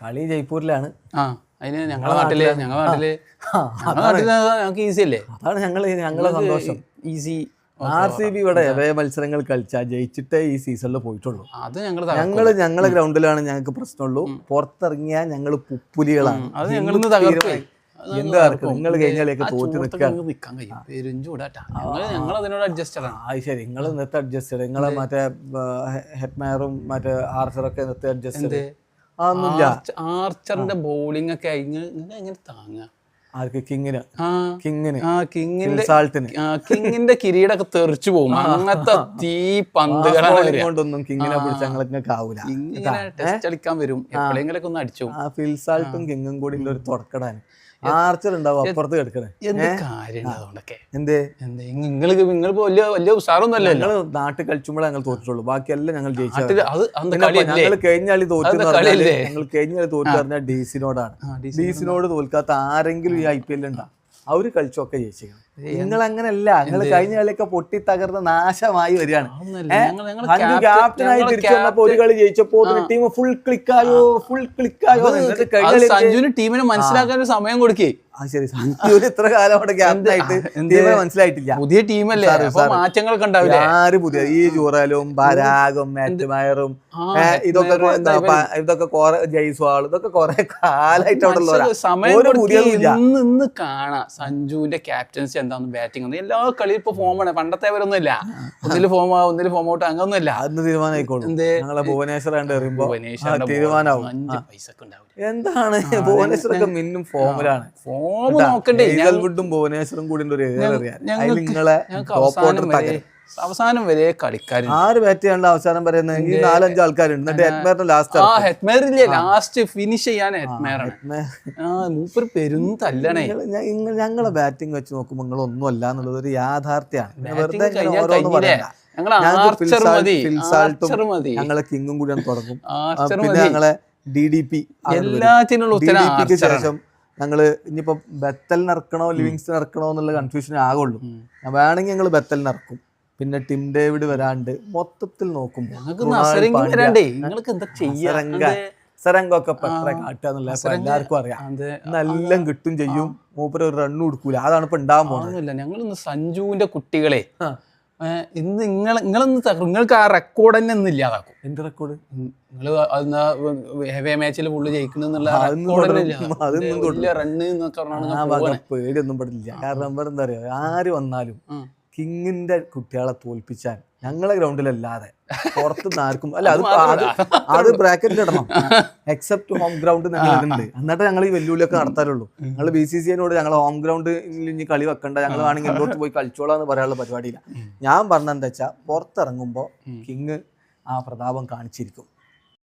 കളി ജയ്പൂരിലാണ്. ആ അതിന് ഞങ്ങളെ നാട്ടിൽ ഞങ്ങളെ നാട്ടിൽ. ഞങ്ങൾക്ക് ഈസി അല്ലേ? അതാണ് ഞങ്ങൾ ഞങ്ങളെ സന്തോഷം. ഈസി ആർ സി ബി ഇവിടെ എവേ മത്സരങ്ങൾ കളിച്ചാൽ ജയിച്ചിട്ടേ ഈ സീസണിൽ പോയിട്ടുള്ളൂ. അത് ഞങ്ങൾ ഞങ്ങൾ ഞങ്ങളെ ഗ്രൗണ്ടിലാണ് ഞങ്ങൾക്ക് പ്രശ്നമുള്ളൂ. പുറത്തിറങ്ങിയാൽ ഞങ്ങൾ പുപ്പുലികളാണ്. അത് ഞങ്ങൾ എന്ത് നിങ്ങൾ കഴിഞ്ഞാലൊക്കെ തോറ്റ് നിൽക്കാൻ ഞങ്ങൾ അതിനോട് അഡ്ജസ്റ്റഡ് ആണ്. അത് ശരി. നിങ്ങൾ നിർത്തി അഡ്ജസ്റ്റ് ചെയ്ത് നിങ്ങളെ മറ്റേ ഹെഡ്മയറും മറ്റേ ആർച്ചറൊക്കെ നിർത്തി അഡ്ജസ്റ്റ് ആർച്ചറിന്റെ ബോളിംഗ് ഒക്കെ നിങ്ങൾ എങ്ങനെ താങ്ങുക ആർക്ക്? കിങ്ങിന്. കിങ്ങിന്. കിങ്ങിന്റെ കിങ്ങിന്റെ കിരീടൊക്കെ തെറിച്ചു പോകും. അങ്ങനത്തെ തീ പന്തുകളാണ് കൊണ്ടൊന്നും കിങ്ങിനെ പിടിച്ച് ഞങ്ങൾക്ക് ആവൂല. ടെസ്റ്റ് കളിക്കാൻ വരും. എപ്പോഴെങ്കിലൊക്കെ ഒന്ന് അടിച്ചു ഫിൽസാൾട്ടും കിങ്ങും കൂടി ഒരു തുടക്കടാണ്. ആർച്ചർ ഉണ്ടാവും അപ്പുറത്ത് കിടക്കണേ. എന്ത് കാര്യം അതുകൊണ്ടൊക്കെ എന്തേ? എന്താ? നിങ്ങൾ വലിയ വലിയ ഉഷാറൊന്നും അല്ലല്ലോ ഞങ്ങൾ നാട്ടിൽ കളിച്ചുമ്പോഴേ ഞങ്ങൾ തോറ്റിട്ടുള്ളൂ. ബാക്കിയെല്ലാം ഞങ്ങൾ ജയിച്ചു ഞങ്ങൾ കഴിഞ്ഞ കളി തോറ്റു ഞങ്ങൾ കഴിഞ്ഞ കളി തോറ്റു പറഞ്ഞാൽ ഡീസിനോടാണ് ഡീസിനോട് തോൽക്കാത്ത ആരെങ്കിലും ഈ ഐ പി എല്ലിൽ ഉണ്ടാവും അവർ കളിച്ചൊക്കെ ജയിച്ചിരിക്കണം നിങ്ങൾ അങ്ങനല്ല നിങ്ങൾ കഴിഞ്ഞ കളിയൊക്കെ പൊട്ടി തകർന്ന് നാശമായി വരികയാണ്. ഞങ്ങൾ ക്യാപ്റ്റനായി തിരിച്ചു വന്നപ്പോ ഒരു കളി ജയിച്ചപ്പോ ടീം ഫുൾ ക്ലിക്കായോ ഫുൾ ക്ലിക്കായോ സഞ്ജുവിന് ടീമിനെ മനസ്സിലാക്കാൻ ഒരു സമയം കൊടുക്കേ. ആ ശരി. സഞ്ജുവിന് ഇത്ര കാലം അവിടെ ക്യാപ്റ്റനായിട്ട് ടീമിനെ മനസ്സിലായിട്ടില്ല. പുതിയ ടീമല്ലേ മാറ്റങ്ങളൊക്കെ ഉണ്ടാവില്ല? ആര് പുതിയ? ഈ ജൂറലും ബരാഗും മാറ്റുമായറും ഇതൊക്കെ ഇതൊക്കെ കൊറേ ജയ്സ്വാൾ ഇതൊക്കെ കൊറേ കാലായിട്ട് അവിടെ സമയം ഇന്ന് കാണാം സഞ്ജുവിന്റെ ക്യാപ്റ്റൻസി എന്താന്ന് ബാറ്റിംഗ് എല്ലാ കളിയും ഇപ്പൊ ആണ്. പണ്ടത്തെ അവരൊന്നും ഇല്ല ഒന്നിൽ ഫോം ആവും ഒന്നിൽ ഫോം ഔട്ട് അങ്ങനൊന്നുമില്ല അന്ന് തീരുമാനമായിക്കോളും? ഞങ്ങളെ ഉണ്ടാവില്ല. എന്താണ്? ഭുവനേശ്വറൊക്കെ മിന്നും ഫോമിലാണ്. ഫോം നോക്കണ്ടേ. ഹേസൽവുഡും ഭുവനേശ്വറും കൂടി ഒരു ഏറിയാൻ അവസാനം വരെ കളിക്കാർ ആറ് ആര് ബാറ്റ് ചെയ്യാൻ അവസാനം പറയുന്നത്? ഈ നാലഞ്ച് ആൾക്കാരുണ്ട്. എന്നിട്ട് ലാസ്റ്റ് ആ ലാസ്റ്റ് ഫിനിഷ് ചെയ്യാൻ ഹെറ്റ്മേറാണ് ആ മൂപ്പര് പെരും തല്ലണേ. ഞങ്ങളെ ബാറ്റിംഗ് വെച്ച് നോക്കുമ്പോൾ നിങ്ങൾ ഒന്നും അല്ല എന്നുള്ളത് ഒരു യാഥാർത്ഥ്യമാണ് വെറുതെ ഓരോന്ന് പറയണ്ട. ഞങ്ങൾ ഞങ്ങളെ കിങ്ങും കൂടിയാണ് തുടങ്ങും. പിന്നെ ഞങ്ങളെ ഡി ഡി പി എല്ലാത്തിനുള്ള ഉത്തരം ശേഷം ഞങ്ങൾ ഇനിയിപ്പോ ബെത്തൽ ഇറക്കണോ ലിവിങ്സ്റ്റൺ ഇറക്കണോ എന്നുള്ള കൺഫ്യൂഷൻ ആകുള്ളൂ വേണമെങ്കിൽ ഞങ്ങൾ ബെത്തൽ ഇറക്കും. പിന്നെ ടിം ഡേവിഡ് വരാണ്ട് മൊത്തത്തിൽ നോക്കുമ്പോൾ സരംഗൊക്കെ പത്ര കാട്ടുക എന്നുള്ള എല്ലാവർക്കും അറിയാം. നല്ല കിട്ടും ചെയ്യും. മൂപ്പര് ഒരു റണ്ണ് കൊടുക്കൂല. അതാണ് ഇപ്പൊ ഉണ്ടാകാൻ പോകുന്നത് ഞങ്ങൾ ഇന്ന് സഞ്ജുവിന്റെ കുട്ടികളെ ഇന്ന് നിങ്ങൾ നിങ്ങളൊന്ന് നിങ്ങൾക്ക് ആ റെക്കോർഡ് തന്നെ ഒന്നും ഇല്ലാതാക്കും. എന്ത് റെക്കോർഡ് നിങ്ങൾ ഹെവേ മാച്ചിൽ പുള്ളി ജയിക്കണെന്നുള്ള റണ്ണ് എന്നൊക്കെ പേടിയൊന്നും പെടില്ല. കാരണം എന്താ പറയാ ആര് വന്നാലും. കിങ്ങിന്റെ കുട്ടികളെ തോൽപ്പിച്ചാൽ ഞങ്ങളെ ഗ്രൗണ്ടിലല്ലാതെ പുറത്തുനിന്ന് ആർക്കും അല്ല അത് അത് ബ്രാക്കറ്റിൽ ഇടണം. എക്സെപ്റ്റ് ഹോം ഗ്രൗണ്ട് ഞങ്ങളുണ്ട് എന്നിട്ട് ഞങ്ങൾ ഈ വെല്ലുവിളിയൊക്കെ നടത്താറുള്ളൂ. ഞങ്ങൾ ബി സി സി എന്നോട് ഞങ്ങൾ ഹോം ഗ്രൗണ്ട് ഇനി കളി വെക്കണ്ട. ഞങ്ങൾ വേണമെങ്കിൽ എന്തോട്ട് പോയി കളിച്ചോളാം എന്ന് പറയാനുള്ള പരിപാടിയില്ല. ഞാൻ പറഞ്ഞെന്താ വെച്ചാൽ പുറത്തിറങ്ങുമ്പോൾ കിങ് ആ പ്രതാപം കാണിച്ചിരിക്കും.